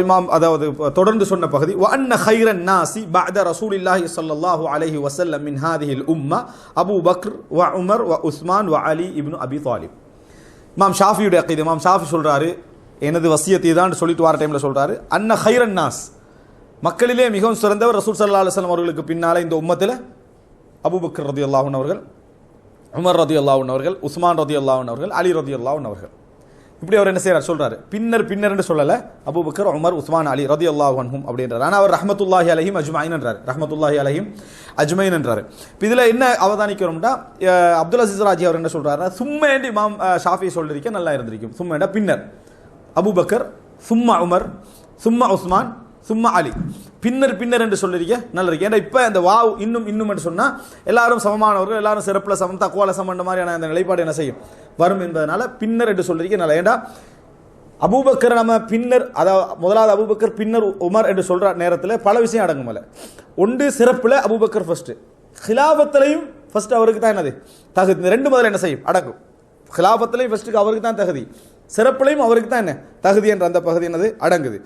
இமாம் அதாவது தொடர்ந்து சொன்ன பகுதி அன்ன ஹைரன் நாசி பஅத ரசூலில்லாஹி ஸல்லல்லாஹு அலைஹி வஸல்லம் மின் ஹாதிஹில் உம்மா அபு பக்ர் வ உமர் வ உஸ்மான் வ அலி இப்னு அபி தாலிப். இமாம் ஷாஃபியுடைய அக்கீது இமாம் ஷாஃபி சொல்றாரு எனது வசியத்தை தான் சொல்லிட்டு வர டைம்ல சொல்றாரு அன்ன ஹைரன் நாஸ். மக்களிலே மிகவும் சிறந்தவர் ரசூல் சல்லா அலுவலம் அவர்களுக்கு பின்னால இந்த உம்மத்தில் அபுபக்கர் ரதி அல்லாஹன் அவர்கள் உமர் ரதி அல்லாஹன் அவர்கள் உஸ்மான் ரதி அல்லாஹன் அவர்கள் அலி ரதி அல்லாஹன் அவர்கள். இப்படி அவர் என்ன செய்யறார் சொல்றாரு. பின்னர் பின்னர்னு சொல்லல. அபூபக்கர் உமர் உஸ்மான் அலி ரதி அல்லாஹ் அன்ஹும் அப்படின்றார். ஆனால் அவர் ரஹமத்துல்லாஹி அலஹிம் அஜ்மாயின் என்றார். ரஹமத்துல்லாஹி அலஹிம் அஜ்மைன் என்றார். இப்போ இதில் என்ன அவதானிக்கிறோம்னா அப்துல் அசீஸ் ராஜி அவர் என்ன சொல்றாருன்னா சும்மேண்டி மாம் ஷாஃபி சொல்லிருக்க நல்லா இருந்திருக்கும். சும்மேண்டா பின்னர்? அபுபக்கர் சும்மா உமர் சும்மா உஸ்மான் சும்மா அலி. பின்னர் பின்னர் என்று சொல்லிருக்க நல்லா இருக்கு. ஏன்னா இப்போ அந்த வாவ் இன்னும் இன்னும் என்று சொன்னால் எல்லாரும் சமமானவர்கள் எல்லாரும் சிறப்பில் சமம் தக்குவால சமன்ற மாதிரியான அந்த நிலைப்பாடு என்ன செய்யும்? வரும் என்பதனால பின்னர் என்று சொல்லிருக்க நல்லா ஏண்டா அபூபக்கர் நம்ம பின்னர் அதாவது முதலாவது அபூபக்கர் பின்னர் உமர் என்று சொல்ற நேரத்தில் பல விஷயம் அடங்குமல ஒன்று சிறப்பில் அபூபக்கர் ஃபர்ஸ்ட் ஹிலாபத்திலையும் ஃபர்ஸ்ட் அவருக்கு தான் என்னது? தகுதி. இந்த ரெண்டு முதல்ல என்ன செய்யும்? அடங்கும். ஹிலாபத்திலையும் ஃபர்ஸ்ட்டுக்கு அவருக்கு தான் தகுதி. சிறப்புலையும் அவருக்கு தான் என்ன? தகுதி என்ற அந்த பகுதி என்னது? அடங்குது.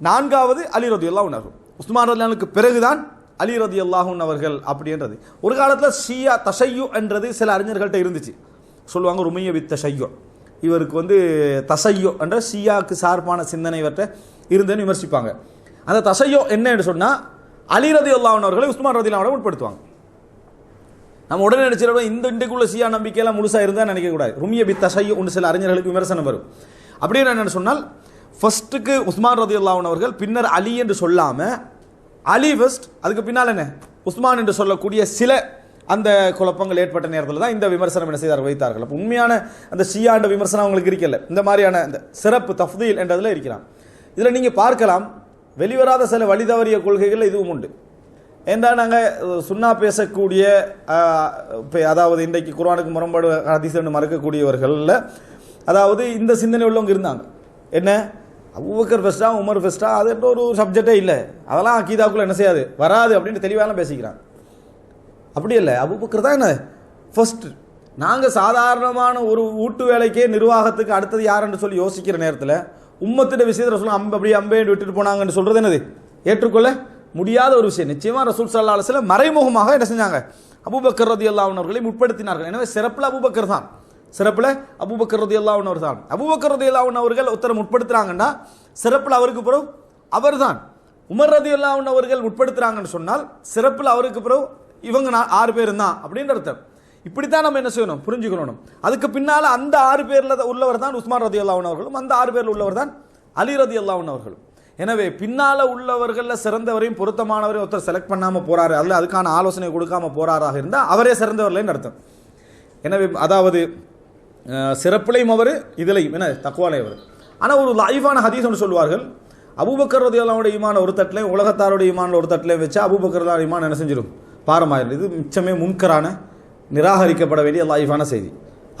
நான்காவது அலி ரதி உணர்வு உஸ்மான் ரதியானுக்கு பிறகுதான் அலி ரதி அல்லாஹூன் அவர்கள் அப்படின்றது. ஒரு காலத்தில் ஷியா தசையு என்றது சில அறிஞர்கள்ட்ட இருந்துச்சு. சொல்லுவாங்க ருமைய வித் தஷையு. இவருக்கு வந்து தசையோ என்ற ஷியாக்கு சார்பான சிந்தனை இவர்கிட்ட இருந்தேன்னு விமர்சிப்பாங்க. அந்த தசையோ என்ன என்று சொன்னால் அலி ரதி அவர்களை உஸ்மான் ரதி அல்லாவோட உட்படுத்துவாங்க. நம்ம உடனே நினைச்சிடணும் இந்த இன்றைக்குள்ள சியா நம்பிக்கையெல்லாம் முழுசாக இருந்தால் நினைக்கக்கூடாது ருமிய பி தசையோ ஒன்று சில அறிஞர்களுக்கு விமர்சனம் வரும். அப்படின்னு என்ன சொன்னால் ஃபர்ஸ்ட்டுக்கு உஸ்மான் ரதி அல்லாஹன் அவர்கள் பின்னர் அலி என்று சொல்லாமல் அலி ஃபஸ்ட் அதுக்கு பின்னால் என்ன? உஸ்மான் என்று சொல்லக்கூடிய சில அந்த குழப்பங்கள் ஏற்பட்ட நேரத்தில் தான் இந்த விமர்சனம் என்ன செய்தார் வைத்தார்கள். அப்போ உண்மையான அந்த ஷியாண்ட விமர்சனம் அவங்களுக்கு இருக்கல. இந்த மாதிரியான இந்த சிறப்பு தஃதீல் என்றதில் இருக்கிறான் இதில் நீங்கள் பார்க்கலாம் வெளிவராத சில வழிதவறிய கொள்கைகள் இதுவும் உண்டு. ஏண்டா நாங்கள் சுண்ணா பேசக்கூடிய இப்போ அதாவது இன்றைக்கு குரானுக்கு முரண்பாடு ஹதீஸ்னு மறக்கக்கூடியவர்களில் அதாவது இந்த சிந்தனை உள்ளவங்க இருந்தாங்க. என்ன? அவ்வக்கர் ஃபெஸ்டா உமர் ஃபெஸ்டா அது ஒரு சப்ஜெக்டே இல்லை. அதெல்லாம் அக்கீதாக்குள்ள என்ன செய்யாது? வராது அப்படின்னு தெளிவாலாம் பேசிக்கிறாங்க. அப்படி இல்லை. அபூபக்கர் தான் என்ன? ஃபர்ஸ்ட் நாங்கள் சாதாரணமான ஒரு வீட்டு வேலைக்கே நிர்வாகத்துக்கு அடுத்தது யாருன்னு சொல்லி யோசிக்கிற நேரத்தில் உம்மத்திட்ட விஷயத்தில் ரசூல் அம்ப அப்படி அம்பேன்னு விட்டுட்டு போனாங்கன்னு சொல்கிறது என்னது? ஏற்றுக்கொள்ள முடியாத ஒரு விஷயம். நிச்சயமாக ரசூல் சல்லா அலுவலம் மறைமுகமாக என்ன செஞ்சாங்க? அபுபக்கர் ரதி அல்லாவுனவர்களை முற்படுத்தினார்கள். எனவே சிறப்பில் அபூபக்கர் தான். சிறப்பில் அபுபக்கர் ரதி அல்லாவுனவர் தான் அபுபக்கர் ரதி அல்லாவுனவர்கள் ஒருத்தரை முற்படுத்துறாங்கன்னா சிறப்பில் அவருக்கு பிறகு அவர் தான் உமர் ரதி அல்லாவுனவர்கள் உட்படுத்துறாங்கன்னு சொன்னால் சிறப்பில் அவருக்கு பிறகு இவங்க நான் ஆறு பேர் தான் அப்படின்னு அர்த்தம். இப்படித்தான் நம்ம என்ன செய்யணும்? புரிஞ்சுக்கணும். அதுக்கு பின்னால் அந்த ஆறு பேரில் உள்ளவர் தான் உஸ்மான் ரதி அவர்களும் அந்த ஆறு பேரில் உள்ளவர் தான் அலி ரதி அவர்களும். எனவே பின்னால உள்ளவர்களில் சிறந்தவரையும் பொருத்தமானவரையும் ஒருத்தர் செலக்ட் பண்ணாமல் போறாரு அல்ல அதுக்கான ஆலோசனை கொடுக்காமல் போகிறாராக இருந்தால் அவரே சிறந்தவர்களேன்னு அர்த்தம். எனவே அதாவது சிறப்பிலையும் அவர் இதிலையும் என்ன தக்குவாலை அவர். ஆனால் ஒரு லைஃபான ஹதீஸ் ஒன்று சொல்வார்கள் ரதி அல்லாவுடைய ஈமான ஒரு தட்டிலையும் உலகத்தாரோட ஈமான ஒரு தட்டிலையும் வச்சா அபுபக்கர் தான் ஈமான் என்ன செஞ்சிடும் பாரமாயிரம். இது மிச்சமே முன்கரான நிராகரிக்கப்பட வேண்டிய லைஃபான செய்தி.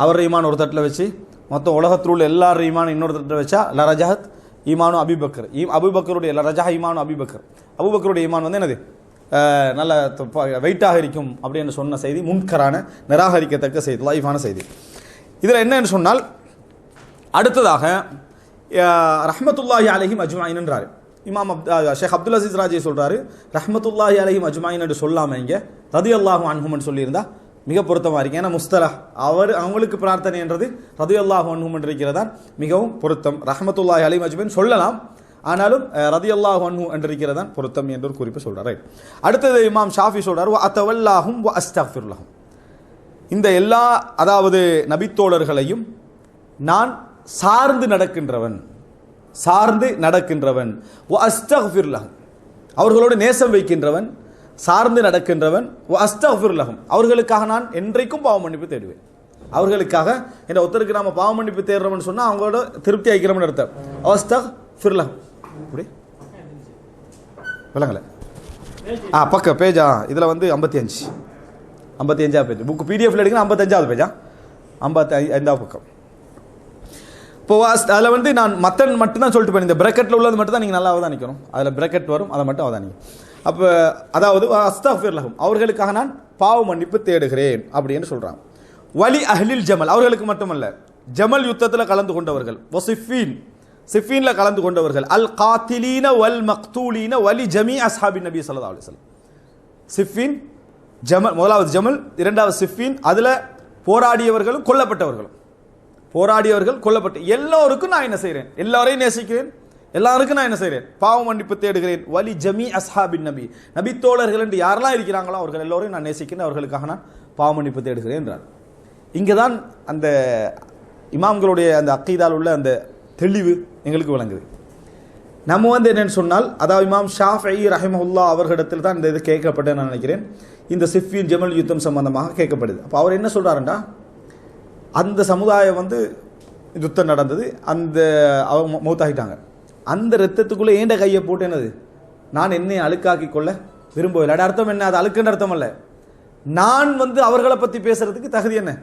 அவர் ஈமான் ஒரு தட்டில் வச்சு மொத்தம் உலகத்தில் உள்ள எல்லாரும் ஈமான் இன்னொரு தட்டில் வச்சா லரஜஹத் ஈமானு அபிபக்கர் ஈ அபுபக்கருடைய லரஜா ஈமானு அபிபக்கர் அபுபக்கருடைய ஈமான் வந்து என்னது? நல்ல வெயிட்டாக இருக்கும் அப்படின்னு சொன்ன செய்தி முன்கரான நிராகரிக்கத்தக்க செய்தி லைஃபான செய்தி. இதில் என்னன்னு சொன்னால் அடுத்ததாக ரஹமத்துல்லாஹி ரஹ்மத்துல்லாஹி அலைஹிம் அஜ்மாயின் என்றார் இமாம் அப் ஷேக் அப்துல் அசீஸ் ராஜே சொல்கிறாரு ரஹமத்துல்லாஹி அலஹிம் அஜ்மாயின் என்று இங்கே ரதி அல்லாஹு அன்ஹுமன் சொல்லியிருந்தா மிக பொருத்தமாக இருக்கு. ஏன்னா முஸ்தரா அவர் அவங்களுக்கு பிரார்த்தனை என்றது ரதி அல்லாஹு அன்ஹுமன் என்று இருக்கிறதா மிகவும் பொருத்தம். ரஹமத்துல்லாஹி அலைஹிம் அஜ்மாயின் சொல்லலாம் ஆனாலும் ரதி அல்லாஹு அன்ஹு என்று இருக்கிறதான் பொருத்தம் என்று ஒரு குறிப்பு சொல்கிறார் அடுத்தது இமாம் ஷாஃபி சொல்கிறார் அத்தவல்லாஹும் அஸ்தாஃபிர்லாஹும் இந்த எல்லா அதாவது நபித்தோழர்களையும் நான் சார்ந்து நடக்கின்றவன். சார்ந்து நடக்கின்றவன். ஒ அவர்களோடு நேசம் வைக்கின்றவன் சார்ந்து நடக்கின்றவன் ஒ அவர்களுக்காக நான் என்றைக்கும் பாவ மன்னிப்பு தேடுவேன். அவர்களுக்காக என்ற ஒருத்தருக்கு நாம பாவ மன்னிப்பு தேடுறோம்னு சொன்னா அவங்களோட திருப்தி ஆகிக்கிறோம்னு அர்த்தம். அஸ்தஃபிர்லஹும் அப்படி விளங்கலை. ஆ பக்க பேஜா இதில் வந்து ஐம்பத்தி அஞ்சு. ஐம்பத்தி அஞ்சாவது பேஜ். புக் பிடிஎஃப்ல எடுக்கணும் ஐம்பத்தஞ்சாவது பேஜா? ஐம்பத்தி ஐந்தாவது பக்கம். இப்போ அதில் வந்து நான் மத்தன் மட்டும்தான் சொல்லிட்டு போய் இந்த பிரக்கெட்டில் உள்ளது மட்டும் தான் நீங்கள் நல்லா அவதானிக்கணும். அதில் பிரக்கெட் வரும் அதை மட்டும் அவதானிக்கும் அப்போ அதாவது அஸ்தாஃபிர் லஹும். அவர்களுக்காக நான் பாவ மன்னிப்பு தேடுகிறேன் அப்படின்னு சொல்கிறாங்க வலி அஹ்லில் ஜமல். அவர்களுக்கு மட்டுமல்ல ஜமல் யுத்தத்தில் கலந்து கொண்டவர்கள். ஒசிஃபீன் சிஃபீனில் கலந்து கொண்டவர்கள். அல் காத்திலீன வல் மக்தூலீன வலி ஜமி அஸ்ஹாபின் நபி ஸல்லல்லாஹு அலைஹி வஸல்லம். சிஃபின் ஜமல் முதலாவது ஜமல் இரண்டாவது சிஃபின் அதில் போராடியவர்களும் கொல்லப்பட்டவர்களும். போராடியவர்கள் கொல்லப்பட்டு எல்லோருக்கும் நான் என்ன செய்கிறேன் எல்லாரையும் நேசிக்கிறேன். எல்லாருக்கும் நான் என்ன செய்கிறேன் பாவ மன்னிப்பு தேடுகிறேன். வலி ஜமி அஸ்ஹாபின் நபி. நபி தோழர்கள் என்று யாரெல்லாம் இருக்கிறாங்களோ அவர்கள் எல்லோரையும் நான் நேசிக்கிறேன். அவர்களுக்காக நான் பாவ மன்னிப்பு தேடுகிறேன் என்றார். இங்கே தான் அந்த இமாம்களுடைய அந்த அக்கீதால் உள்ள அந்த தெளிவு எங்களுக்கு விளங்குது. நம்ம வந்து என்னென்னு சொன்னால் அதாவது இமாம் ஷாஃபி ரஹிமஹுல்லா அவர்களிடத்தில் தான் இந்த இது கேட்கப்பட்டேன்னு நான் நினைக்கிறேன். இந்த சிஃபின் ஜமல் யுத்தம் சம்பந்தமாக கேட்கப்படுது. அப்போ அவர் என்ன சொல்கிறாருண்டா அந்த சமுதாயம் வந்து யுத்தம் நடந்தது. அந்த அவங்க மௌ- மௌத்தாகிட்டாங்க. அந்த ரத்தத்துக்குள்ளே ஏண்ட கையை போட்டு என்னது? நான் என்னை அழுக்காக்கி கொள்ள விரும்பவில்லை. அது அர்த்தம் என்ன? அது அழுக்குன்ற அர்த்தம் அல்ல. நான் வந்து அவர்களை பற்றி பேசுகிறதுக்கு தகுதி என்ன?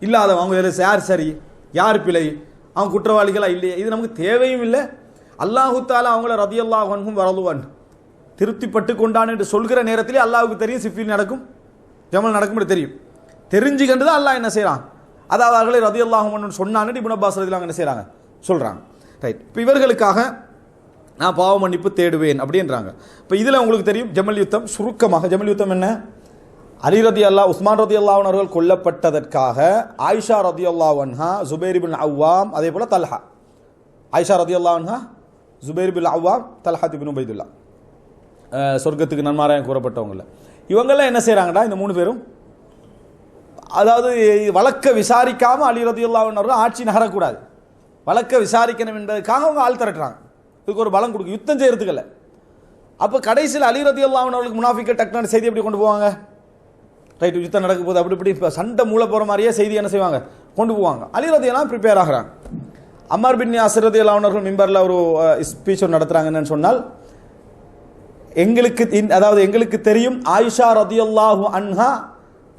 இல்லாத அவங்க இதில் யார் சரி? யார் பிழை? அவங்க குற்றவாளிகளாக இல்லையே? இது நமக்கு தேவையும் இல்லை. அல்லாஹுத்தால அவங்கள ரதியல்லாஹன்கும் வரலுவான் திருப்திப்பட்டு கொண்டான் என்று சொல்கிற நேரத்திலே அல்லாவுக்கு தெரியும் சிஃபில் நடக்கும் ஜமல் நடக்கும் தெரியும். தெரிஞ்சுக்கண்டு தான் அல்லாஹ் என்ன செய்கிறான் அதாவது அவர்களை ரதி அல்லாஹும் சொன்னான்னு இபுன் அப்பாஸ் ரதிலாம் என்ன செய்கிறாங்க சொல்கிறாங்க ரைட் இப்போ இவர்களுக்காக நான் பாவ மன்னிப்பு தேடுவேன் அப்படின்றாங்க. இப்போ இதில் உங்களுக்கு தெரியும் ஜமல் யுத்தம் சுருக்கமாக. ஜமல் யுத்தம் என்ன? அலி ரதி அல்லா உஸ்மான் ரதி அல்லாஹன் அவர்கள் கொல்லப்பட்டதற்காக ஆயிஷா ரதி அல்லாஹன்ஹா ஜுபேர் பின் அவ்வாம் அதே போல் தல்ஹா. ஆயிஷா ரதி அல்லாஹன்ஹா ஜுபேர் பின் அவ்வாம் தல்ஹா திபின் உபைதுல்லா. சொர்க்கத்துக்கு நன்மாராயம் கூறப்பட்டவங்கள இவங்கெல்லாம் என்ன செய்கிறாங்கடா இந்த மூணு பேரும் அதாவது வழக்க விசாரிக்காம அலி ரதியுல்லாவின் அவர்கள் ஆட்சி நகரக்கூடாது. வழக்க விசாரிக்கணும் என்பதற்காக அவங்க ஆள் திரட்டுறாங்க. இதுக்கு ஒரு பலம் கொடுக்கும் யுத்தம் செய்யறதுக்கல்ல அப்போ கடைசியில் அலி ரதியுல்லாவின் அவர்களுக்கு முனாஃபிக்க டக்குனு செய்தி எப்படி கொண்டு போவாங்க? ரைட் யுத்தம் நடக்க போகுது. அப்படி இப்படி இப்போ சண்டை மூளை போகிற மாதிரியே செய்தி என்ன செய்வாங்க? கொண்டு போவாங்க. அலி ரதியெல்லாம் ப்ரிப்பேர் ஆகிறாங்க. அம்மார் பின் யாசிர் ரதியுல்லா அவர்கள் மிம்பரில் ஒரு ஸ்பீச் நடத்துகிறாங்கன்னு சொன்னால் எங்களுக்கு இன்- அதாவது எங்களுக்கு தெரியும் ஆயிஷா ரதியல்லாஹு அன்ஹா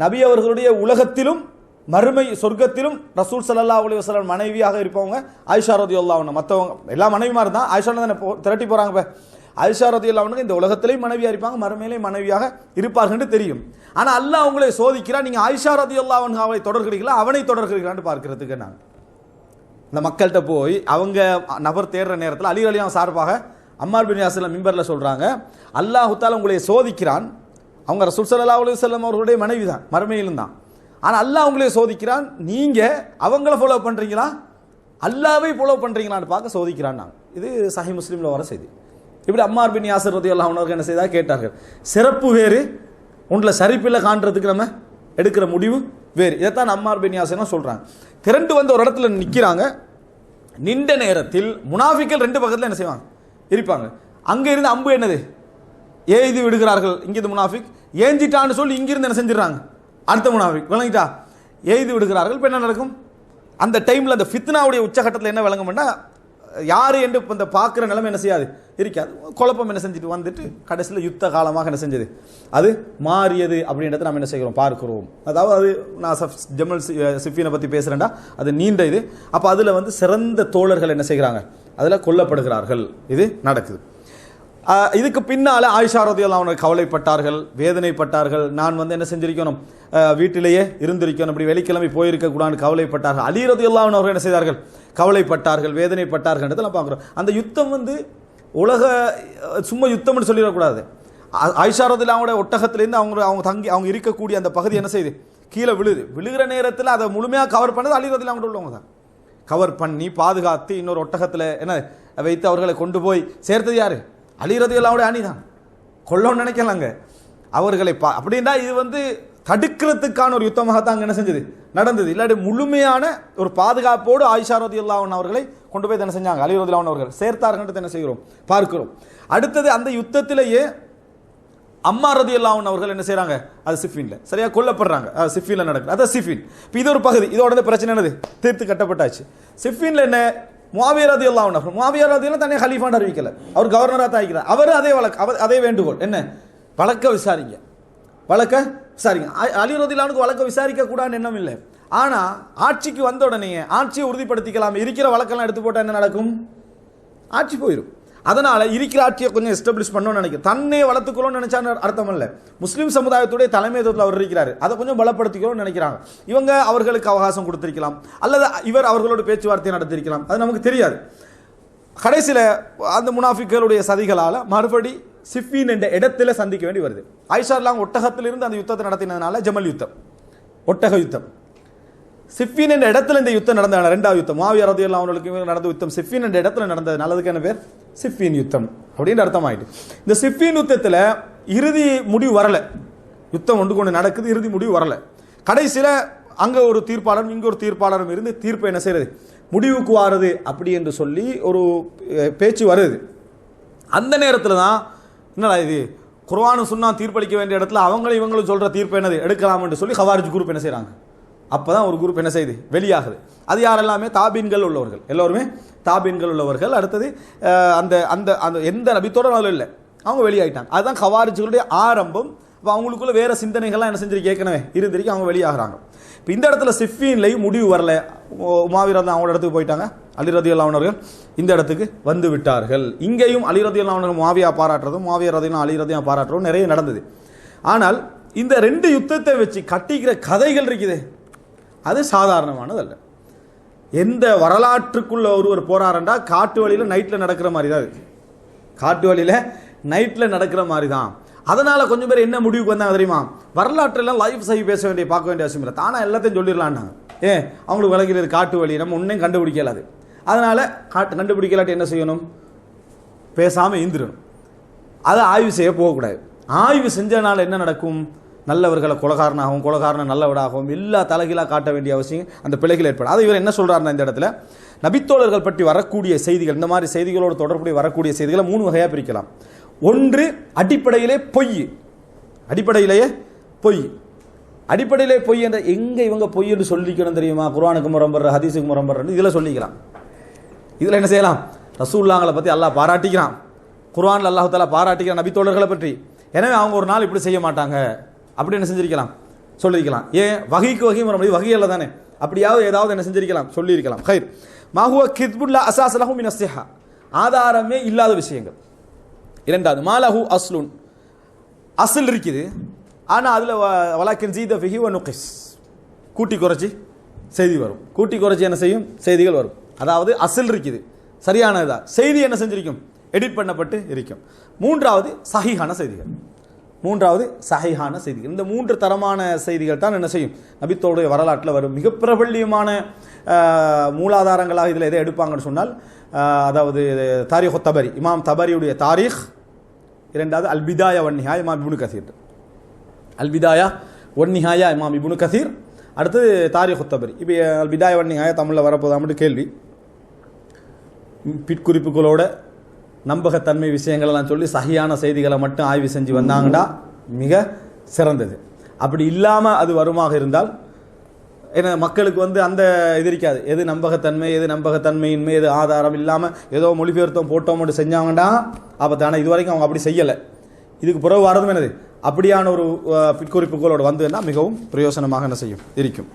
நபி அவர்களுடைய உலகத்திலும் மறுமை சொர்க்கத்திலும் ரசூல் சல்லா அலி வசலம் மனைவியாக இருப்பவங்க ஆயிஷா ரதியல்லாஹு மற்றவங்க எல்லா மனைவிமார் தான். ஆயிஷா தானே திரட்டி போகிறாங்க இப்போ ஆயிஷா ரதியல்லாஹு இந்த உலகத்திலையும் மனைவியாக இருப்பாங்க மறுமையிலையும் மனைவியாக இருப்பார்கள் தெரியும். ஆனால் அல்லாஹ் அவங்களை சோதிக்கிறான் நீங்கள் ஆயிஷா ரதியல்லாஹு அவளை தொடர்கிறீங்களா அவனை தொடர்கிறீங்களான்னு பார்க்கறதுக்கு நான். இந்த மக்கள்கிட்ட போய் அவங்க நபர் தேடுற நேரத்தில் அலி அலியான் சார்பாக அம்மார் பின் யாசில் மிம்பரில் சொல்கிறாங்க அல்லாஹுத்தால் உங்களை சோதிக்கிறான் அவங்க ரசூல் சல்லா அலி செல்லம் அவர்களுடைய மனைவி தான் மறுமையிலும் தான். ஆனால் அல்லாஹ் அவங்களே சோதிக்கிறான் நீங்கள் அவங்கள ஃபாலோ பண்ணுறீங்களா அல்லாவே ஃபாலோ பண்ணுறீங்களான்னு பார்க்க சோதிக்கிறான் நான் இது சஹி முஸ்லீமில் வர செய்தி. இப்படி அம்மார் பின் யாசர் ரதி அல்லா அவர்கள் என்ன செய்தா? கேட்டார்கள். சிறப்பு வேறு உங்களை சரிப்பில்லை காண்றதுக்கு நம்ம எடுக்கிற முடிவு வேறு. இதைத்தான் அம்மார் பின் யாசர்னா சொல்கிறாங்க திரண்டு வந்து ஒரு இடத்துல நிற்கிறாங்க நின்ற நேரத்தில் முனாஃபிக்கள் ரெண்டு பக்கத்தில் என்ன செய்வாங்க? இருப்பாங்க. அங்கே இருந்து அம்பு என்னது? எழுதி விடுகிறார்கள். இங்கிருந்து முனாஃபிக். ஏஞ்சிட்டான்னு சொல்லி இங்கிருந்து என்ன செஞ்சிடறாங்க? அடுத்த முனாஃபிக். விளங்கிட்டா? எழுதி விடுகிறார்கள். இப்போ என்ன நடக்கும்? அந்த டைமில் அந்த ஃபித்னாவுடைய உச்சகட்டத்தில் என்ன விளங்கும்னா யார் என்று இப்போ இந்த பார்க்குற நிலைமை என்ன செய்யாது? இருக்காது. குழப்பம் என்ன செஞ்சுட்டு வந்துட்டு கடைசியில் யுத்த காலமாக என்ன செஞ்சது? அது மாறியது அப்படின்றத நம்ம என்ன செய்கிறோம்? பார்க்கிறோம். அதாவது அது நான் சஃப் ஜமல் சி- சிஃபினை பற்றி பேசுகிறேன்டா அது நீண்ட இது. அப்போ அதில் வந்து சிறந்த தோழர்கள் என்ன செய்கிறாங்க? அதில் கொல்லப்படுகிறார்கள். இது நடக்குது. இதுக்கு பின்னால் ஆயிஷா ரதியெல்லாம் அவங்க கவலைப்பட்டார்கள் வேதனைப்பட்டார்கள். நான் வந்து என்ன செஞ்சிருக்கணும்? வீட்டிலேயே இருந்திருக்கணும். இப்படி வெள்ளிக்கிழமை போயிருக்கக்கூடாதுன்னு கவலைப்பட்டார்கள். அலி ரதியெல்லாம் அவர்கள் என்ன செய்தார்கள்? கவலைப்பட்டார்கள் வேதனைப்பட்டார்கள்ன்றதெல்லாம் பார்க்குறோம். அந்த யுத்தம் வந்து உலக சும்மா யுத்தம்னு சொல்லிடக்கூடாது. ஆயிஷா ரதில் ஒட்டகத்திலேருந்து அவங்க அவங்க தங்கி அவங்க இருக்கக்கூடிய அந்த பகுதி என்ன செய்யுது கீழே விழுது. விழுகிற நேரத்தில் அதை முழுமையாக கவர் பண்ணது அலி ரதில் அவங்க உள்ளவங்க தான். கவர் பண்ணி பாதுகாத்து இன்னொரு ஒட்டகத்தில் என்ன வைத்து அவர்களை கொண்டு போய் சேர்த்தது யார்? அலி ரதியுல்லாவுடைய அணி தான். கொல்லணும்னு நினைக்கலாங்க. அவர்களை பா அப்படின்னா இது வந்து தடுக்கிறதுக்கான ஒரு யுத்தமாக தான் அங்கே என்ன செஞ்சது? நடந்தது. இல்லாட்டி முழுமையான ஒரு பாதுகாப்போடு ஆயிஷா ரதியுல்லாவன் அவர்களை கொண்டு போய் என்ன செஞ்சாங்க. அலி ரதியுல்லாவன் அவர்கள். சேர்த்தார்கள் என்ன செய்கிறோம்? பார்க்கிறோம். அடுத்தது அந்த யுத்தத்திலேயே அம்மா ரதி அவர்கள் என்ன செய்கிறாங்க அது சிஃபின்ல. சரியா? கொல்லப்படுறாங்க. அது சிஃபின்ல நடக்குது. அதான் சிஃபின். இப்போ இது ஒரு பகுதி. இதோட பிரச்சனை என்னது? தீர்த்து கட்டப்பட்டாச்சு. சிஃபின்ல என்ன? முவாவியா ரதி அல்லாஹ் அவர் முவாவியா ரதி எல்லாம் தனியாக ஹலீஃபான்னு அறிவிக்கல. அவர் கவர்னராக தாய்க்கிறார் அவர் அதே வழக்கு அவர் அதே வேண்டுகோள். என்ன? வழக்க விசாரிங்க. வழக்க விசாரிங்க. அலி ரதிலானுக்கு வழக்க விசாரிக்க கூடாதுன்னு எண்ணம் இல்லை. ஆனால் ஆட்சிக்கு வந்த உடனே ஆட்சியை உறுதிப்படுத்திக்கலாம் இருக்கிற வழக்கெல்லாம் எடுத்து போட்டால் என்ன நடக்கும்? ஆட்சி போயிடும் அதனால் இருக்கிற ஆட்சியை கொஞ்சம் எஸ்டாப்ளிஷ் பண்ணணும்னு நினைக்கிறேன். தன்னை வளர்த்துக்கணும்னு நினைச்சா அர்த்தம் இல்லை. முஸ்லீம் சமுதாயத்துடைய தலைமைத்துவத்தில் அவர் இருக்கிறார். அதை கொஞ்சம் பலப்படுத்திக்கணும்னு நினைக்கிறாங்க. இவங்க அவர்களுக்கு அவகாசம் கொடுத்திருக்கலாம். அல்லது இவர் அவர்களோட பேச்சுவார்த்தை நடத்திருக்கலாம் அது நமக்கு தெரியாது. கடைசியில் அந்த முனாஃபிக்களுடைய சதிகளால் மறுபடி சிஃபின் என்ற இடத்துல சந்திக்க வேண்டி வருது. ஐஷார்லாம் ஒட்டகத்திலிருந்து அந்த யுத்தத்தை நடத்தினதுனால ஜமல் யுத்தம். ஒட்டக யுத்தம். சிஃபின் என்ற இடத்துல இந்த யுத்தம் நடந்த ரெண்டாவது யுத்தம். மாவிய ரதியெல்லாம் அவர்களுக்கு நடந்த யுத்தம் சிஃபின் என்ற இடத்துல நடந்தது நல்லதுக்கு என்ன பேர்? சிஃபின் யுத்தம் அப்படின்னு அர்த்தம் ஆயிட்டு இந்த சிஃபின் யுத்தத்தில் இறுதி முடிவு வரலை. யுத்தம் ஒன்று கொண்டு நடக்குது இறுதி முடிவு வரலை. கடைசியில் அங்கே ஒரு தீர்ப்பாளரும் இங்கே ஒரு தீர்ப்பாளரும் இருந்து தீர்ப்பு என்ன செய்யறது? முடிவுக்கு வாருது அப்படி என்று சொல்லி ஒரு பேச்சு வருது. அந்த நேரத்தில் தான் என்னடா இது? குர்வானு சொன்னால் தீர்ப்பளிக்க வேண்டிய இடத்துல அவங்களும் இவங்களும் சொல்கிற தீர்ப்பு என்னது? எடுக்கலாம்னு சொல்லி ஹவாரிஜ் குரூப் என்ன செய்கிறாங்க அப்போ தான் ஒரு குரூப் என்ன செய்யுது? வெளியாகுது. அது யாரெல்லாமே? தாபீன்கள் உள்ளவர்கள். எல்லோருமே தாபீன்கள் உள்ளவர்கள். அடுத்தது அந்த அந்த அந்த எந்த நபித்தோட அதில் இல்லை. அவங்க வெளியாகிட்டாங்க அதுதான் ஹவாரிஜுகளுடைய ஆரம்பம். இப்போ அவங்களுக்குள்ள வேறு சிந்தனைகள்லாம் என்ன செஞ்சிருக்கு? ஏற்கனவே இருந்திருக்கு. அவங்க வெளியாகிறாங்க. இப்போ இந்த இடத்துல சிஃபின்லையும் முடிவு வரல. உமாவீரர் தான் அவங்களோட இடத்துக்கு போயிட்டாங்க. அலிரதி அல்லாவனர்கள் இந்த இடத்துக்கு வந்து விட்டார்கள். இங்கேயும் அலிரதி அல்லாவனர்கள் மாவியா பாராட்டுறதும் மாவியா ரதியும் அலிரதியாக பாராட்டுறதும் நிறைய நடந்தது. ஆனால் இந்த ரெண்டு யுத்தத்தை வச்சு கட்டிக்கிற கதைகள் இருக்குது. அது சாதாரணமானதல்ல. எந்த வரலாற்றுக்குள்ளே ஒருவர் போறாருண்டா காட்டு வழியில் நைட்டில் நடக்கிற மாதிரி தான் இருக்குது காட்டு வழியில் நைட்டில் நடக்கிற மாதிரி தான் அதனால் கொஞ்சம் பேர் என்ன முடிவுக்கு வந்தாங்க தெரியுமா? வரலாற்றெல்லாம் லைஃப் சை பேச வேண்டிய பார்க்க வேண்டிய அவசியம் இல்லை. தானே எல்லாத்தையும் சொல்லிடலான்னாங்க. ஏன் அவங்களுக்கு விளக்கிறது காட்டு வழி. நம்ம ஒன்றையும் கண்டுபிடிக்கலாது அதனால் காட்டு கண்டுபிடிக்கலாட்டி என்ன செய்யணும்? பேசாமல் இருந்துடணும் அதை ஆய்வு செய்ய போகக்கூடாது. ஆய்வு செஞ்சனால என்ன நடக்கும்? நல்லவர்களை குலகாரனாகவும் குலகாரனை நல்லவனாகவும் எல்லா தலைகீழாக காட்ட வேண்டிய அவசியம் அந்த பிழைகள் ஏற்படும். அதை இவர் என்ன சொல்கிறாருன்னா இந்த இடத்துல நபித்தோழர்கள் பற்றி வரக்கூடிய செய்திகள் இந்த மாதிரி செய்திகளோடு தொடர்புடைய வரக்கூடிய செய்திகளை மூணு வகையாக பிரிக்கலாம். ஒன்று அடிப்படையிலே பொய். அடிப்படையிலேயே பொய். அடிப்படையிலே பொய் என்ற எங்கே இவங்க பொய் என்று சொல்லிக்கணும் தெரியுமா? குரானுக்கு முரம்பர் ஹதீஸுக்கு முரம்பர் இதில் சொல்லிக்கலாம். இதில் என்ன செய்யலாம்? ரசூல்லாங்களை பற்றி அல்லாஹ் பாராட்டிக்கிறான். குர்ஆன்ல அல்லாஹ் பாராட்டிக்கிறான் நபித்தோழர்களை பற்றி. எனவே அவங்க ஒரு நாள் இப்படி செய்ய மாட்டாங்க. அப்படி என்ன செஞ்சிருக்கலாம்? சொல்லியிருக்கலாம் ஏன்? வகைக்கு வகை வர முடியும் வகையில் தானே. அப்படியாவது ஏதாவது என்ன செஞ்சிருக்கலாம்? சொல்லியிருக்கலாம் ஹைர் மாஹுவ கித்புல்லா அசாசலஹு மின் அஸ்ஸிஹா ஆதாரமே இல்லாத விஷயங்கள். இரண்டாவது மாலஹு அஸ்லுன். அசல் இருக்குது. ஆனால் அதில் வலாக்கின் ஜீத ஃபிஹி ஒ நுகிஸ். கூட்டி குறைச்சி செய்தி வரும். கூட்டி குறைச்சி என்ன செய்யும்? செய்திகள் வரும். அதாவது அசல் இருக்குது. சரியானதா? செய்தி என்ன செஞ்சிருக்கும்? எடிட் பண்ணப்பட்டு இருக்கும். மூன்றாவது சஹிஹான செய்திகள். மூன்றாவது சஹிஹான செய்திகள். இந்த மூன்று தரமான செய்திகள் தான் என்ன செய்யும்? நபித்தோடைய வரலாற்றில் வரும் மிக பிரபல்யமான மூலாதாரங்களாக இதில் எதை எடுப்பாங்கன்னு சொன்னால் அதாவது தாரிக் தபரி இமாம் தபரியுடைய தாரீக் இரண்டாவது அல்பிதாயா பிதாயா இமாம் இபுனு கசீர். அல்பிதாயா ஒன்னிஹாயா இமாம் இபுனு கசீர். அடுத்தது தாரிக் தபரி. இப்போ அல்பிதாயா ஒன்னிஹாயா தமிழில் வரப்போதாமட்டு கேள்வி. பிற்குறிப்புகளோட நம்பகத்தன்மை விஷயங்களெல்லாம் சொல்லி சகியான செய்திகளை மட்டும் ஆய்வு செஞ்சு வந்தாங்கடா. மிக சிறந்தது. அப்படி இல்லாமல் அது வருமாக இருந்தால் ஏன்னா மக்களுக்கு வந்து அந்த இது இருக்காது. எது நம்பகத்தன்மை எது நம்பகத்தன்மையின்மை எது ஆதாரம் இல்லாமல் ஏதோ மொழிபெயர்த்தம் போட்டோம் மட்டும் செஞ்சாங்கன்னா அப்போ தானே இது வரைக்கும் அவங்க அப்படி செய்யலை. இதுக்கு பிறகு வரதும் என்னது? அப்படியான ஒரு பிற்குறிப்புகளோடு வந்ததுன்னா மிகவும் பிரயோசனமாக என்ன செய்யும்? இருக்கும்.